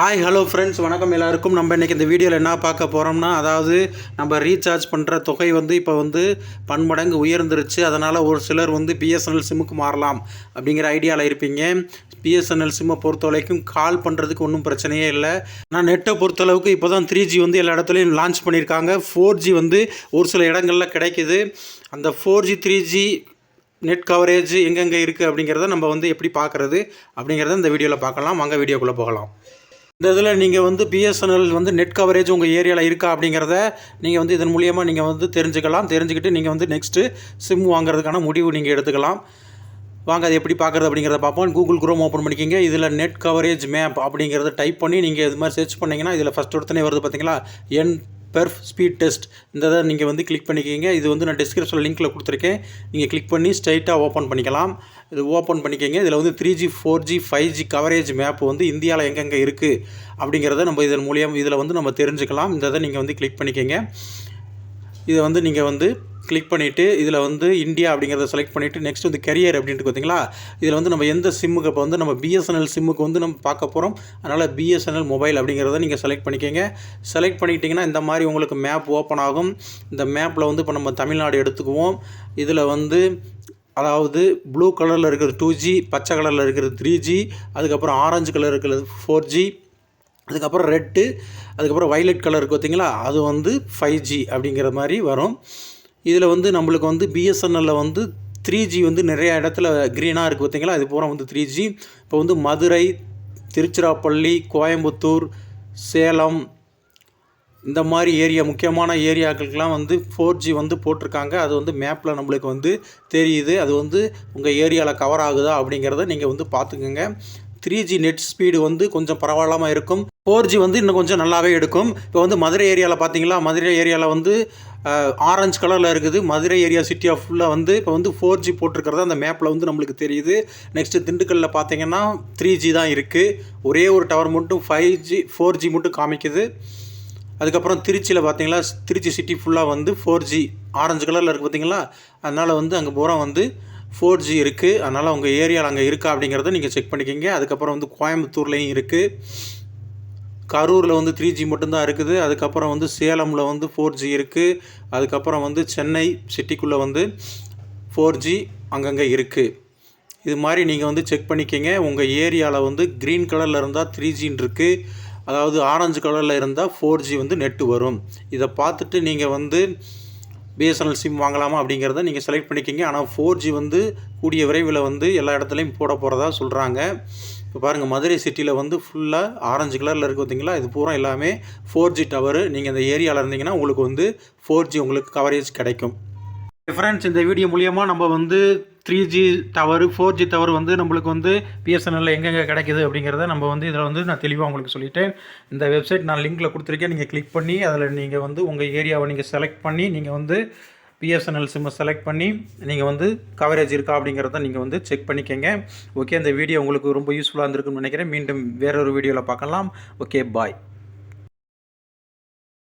Hi hello friends வணக்கம் எல்லாருக்கும். நம்ம இன்றைக்கி இந்த வீடியோவில் என்ன பார்க்க போகிறோம்னா அதாவது நம்ம ரீசார்ஜ் பண்ணுற தொகை வந்து இப்போ வந்து பன்மடங்கு உயர்ந்துருச்சு. அதனால் ஒரு சிலர் வந்து பிஎஸ்என்எல் சிம்முக்கு மாறலாம் அப்படிங்கிற ஐடியாவில் இருப்பீங்க. பிஎஸ்என்எல் சிம்மை பொறுத்த வரைக்கும் கால் பண்ணுறதுக்கு ஒன்றும் பிரச்சனையே இல்லை. ஆனால் நெட்டை பொறுத்தளவுக்கு இப்போ தான் த்ரீ ஜி வந்து எல்லா இடத்துலையும் லான்ச் பண்ணியிருக்காங்க ஃபோர் ஜி வந்து ஒரு சில இடங்களில் கிடைக்குது. அந்த four G three G net coverage எங்கெங்கே இருக்குது அப்படிங்கிறத நம்ம வந்து எப்படி பார்க்குறது அப்படிங்கிறத இந்த வீடியோவில் பார்க்கலாம். வாங்க வீடியோக்குள்ளே போகலாம். இந்த இதில் நீங்கள் வந்து பிஎஸ்என்எல் வந்து நெட் கவரேஜ் உங்கள் ஏரியாவில் இருக்கா அப்படிங்கிறத நீங்கள் வந்து இதன் மூலியமாக நீங்கள் வந்து தெரிஞ்சுக்கலாம். தெரிஞ்சுக்கிட்டு நீங்கள் வந்து நெக்ஸ்ட்டு சிம் வாங்குறதுக்கான முடிவு நீங்கள் எடுத்துக்கலாம். வாங்க அது எப்படி பார்க்குறது அப்படிங்கிறத பார்ப்போம். கூகுள் குரோம் ஓப்பன் பண்ணிக்கிங்க. இதில் நெட் கவரேஜ் மேப் அப்படிங்கிறத டைப் பண்ணி நீங்கள் இது மாதிரி சர்ச் பண்ணிங்கன்னா இதில் ஃபஸ்ட் ஒருத்தனே வருது பார்த்தீங்களா? என் பெர்ஃப் ஸ்பீட் டெஸ்ட் இந்த இதை நீங்கள் வந்து கிளிக் பண்ணிக்கிங்க. இது வந்து நான் டிஸ்கிரிப்ஷன் லிங்க்கில் கொடுத்துருக்கேன். நீங்கள் கிளிக் பண்ணி ஸ்ட்ரைட்டாக ஓப்பன் பண்ணிக்கலாம். இது ஓப்பன் பண்ணிக்கிங்க. இதில் வந்து three G four G five G coverage map வந்து இந்தியாவில் எங்கெங்கே இருக்குது அப்படிங்கிறத நம்ம இதன் மூலியம் இதில் வந்து நம்ம தெரிஞ்சுக்கலாம். இந்த இதை நீங்கள் வந்து கிளிக் பண்ணிக்கிங்க. இதை வந்து நீங்கள் வந்து கிளிக் பண்ணிவிட்டு இதில் வந்து இந்தியா அப்படிங்கிறத செலக்ட் பண்ணிவிட்டு நெக்ஸ்ட் வந்து கெரியர் அப்படின்ட்டு பார்த்தீங்களா இதில் வந்து நம்ம எந்த சிம்முக்கு இப்போ வந்து நம்ம பிஎஸ்என்எல் சிம்முக்கு வந்து நம்ம பார்க்க போகிறோம் அதனால் பிஎஸ்என்எல் மொபைல் அப்படிங்கிறத நீங்கள் செலக்ட் பண்ணிக்கோங்க. செலக்ட் பண்ணிக்கிட்டிங்கன்னா இந்த மாதிரி உங்களுக்கு மேப் ஓப்பன் ஆகும். இந்த மேப்பில் வந்து இப்போ நம்ம தமிழ்நாடு எடுத்துக்குவோம். இதில் வந்து அதாவது ப்ளூ கலரில் இருக்கிறது டூ ஜி பச்சை கலரில் இருக்கிறது த்ரீ ஜி அதுக்கப்புறம் ஆரஞ்சு கலர் இருக்கிறது ஃபோர் ஜி அதுக்கப்புறம் ரெட்டு அதுக்கப்புறம் வைலட் கலர் இருக்குது பார்த்தீங்களா அது வந்து ஃபைவ் ஜி அப்படிங்கிற மாதிரி வரும். இதில் வந்து நம்மளுக்கு வந்து பிஎஸ்என்எல்லில் வந்து த்ரீ ஜி வந்து நிறைய இடத்துல க்ரீனாக இருக்குது பார்த்திங்களா அது பூரா வந்து த்ரீ ஜி இப்போ வந்து மதுரை திருச்சிராப்பள்ளி கோயம்புத்தூர் சேலம் இந்த மாதிரி ஏரியா முக்கியமான ஏரியாக்களுக்கெலாம் வந்து ஃபோர் ஜி வந்து போட்டிருக்காங்க. அது வந்து மேப்பில் நம்மளுக்கு வந்து தெரியுது. அது வந்து உங்கள் ஏரியாவில் கவர் ஆகுதா அப்படிங்கிறத நீங்கள் வந்து பார்த்துக்கோங்க. த்ரீ ஜி நெட் ஸ்பீடு வந்து கொஞ்சம் பரவாயில்லாமல் இருக்கும். ஃபோர் ஜி வந்து இன்னும் கொஞ்சம் நல்லாவே எடுக்கும். இப்போ வந்து மதுரை ஏரியாவில் பார்த்தீங்களா மதுரை ஏரியாவில் வந்து ஆரஞ்சு கலரில் இருக்குது. மதுரை ஏரியா சிட்டி ஆஃப் ஃபுல்லாக வந்து இப்போ வந்து ஃபோர் ஜி போட்டிருக்கிறதா அந்த மேப்பில் வந்து நம்மளுக்கு தெரியுது. நெக்ஸ்ட்டு திண்டுக்கல்லில் பார்த்தீங்கன்னா த்ரீ ஜி தான் இருக்குது ஒரே ஒரு டவர் மட்டும் ஃபைவ் ஜி ஃபோர் ஜி மட்டும் காமிக்குது. அதுக்கப்புறம் திருச்சியில் பார்த்தீங்களா திருச்சி சிட்டி ஃபுல்லாக வந்து ஃபோர் ஜி ஆரஞ்சு கலரில் இருக்குது பார்த்தீங்களா அதனால் வந்து அங்கே பூரா வந்து ஃபோர் ஜி இருக்குது அதனால் உங்கள் ஏரியாவில் அங்கே இருக்கா அப்படிங்கிறத நீங்கள் செக் பண்ணிக்கிங்க. அதுக்கப்புறம் வந்து கோயம்புத்தூர்லேயும் இருக்குது கரூரில் வந்து த்ரீ ஜி மட்டும்தான் இருக்குது. அதுக்கப்புறம் வந்து சேலமில் வந்து ஃபோர் ஜி இருக்குது அதுக்கப்புறம் வந்து சென்னை சிட்டிக்குள்ளே வந்து ஃபோர் ஜி அங்கங்கே இருக்குது இது மாதிரி நீங்கள் வந்து செக் பண்ணிக்கிங்க. உங்கள் ஏரியாவில் வந்து க்ரீன் கலரில் இருந்தால் த்ரீ ஜின்னு இருக்குது அதாவது ஆரஞ்சு கலரில் இருந்தால் ஃபோர் ஜி வந்து நெட்டு வரும். இதை பார்த்துட்டு நீங்கள் வந்து பிஎஸ்என்எல் சிம் வாங்கலாமா அப்படிங்கிறத நீங்கள் செலக்ட் பண்ணிக்கிங்க. ஆனால் ஃபோர் ஜி வந்து கூடிய விரைவில் வந்து எல்லா இடத்துலையும் போட போகிறதா சொல்கிறாங்க இப்போ பாருங்கள் மதுரை சிட்டியில் வந்து ஃபுல்லாக ஆரஞ்சு கலரில் இருக்குது பார்த்தீங்களா இது பூரா எல்லாமே ஃபோர் ஜி டவரு நீங்கள் இந்த ஏரியாவில் இருந்தீங்கன்னா உங்களுக்கு வந்து ஃபோர் ஜி உங்களுக்கு கவரேஜ் கிடைக்கும். ஃப்ரெண்ட்ஸ் இந்த வீடியோ மூலியமாக நம்ம வந்து three G tower four G tower வந்து நம்மளுக்கு வந்து பிஎஸ்என்எல்ல எங்கெங்கே கிடைக்குது அப்படிங்கிறத நம்ம வந்து இதில் வந்து நான் தெளிவாக உங்களுக்கு சொல்லிட்டேன். இந்த வெப்சைட் நான் லிங்க்கில் கொடுத்துருக்கேன். நீங்கள் கிளிக் பண்ணி அதில் நீங்கள் வந்து உங்கள் ஏரியாவை நீங்கள் செலக்ட் பண்ணி நீங்கள் வந்து பிஎஸ்என்எல் சிம்மை செலக்ட் பண்ணி நீங்கள் வந்து கவரேஜ் இருக்கா அப்படிங்கிறத நீங்கள் வந்து செக் பண்ணிக்கோங்க. ஓகே அந்த வீடியோ உங்களுக்கு ரொம்ப யூஸ்ஃபுல்லாக இருந்திருக்குன்னு நினைக்கிறேன். மீண்டும் வேறொரு வீடியோவில் பார்க்கலாம். Okay bye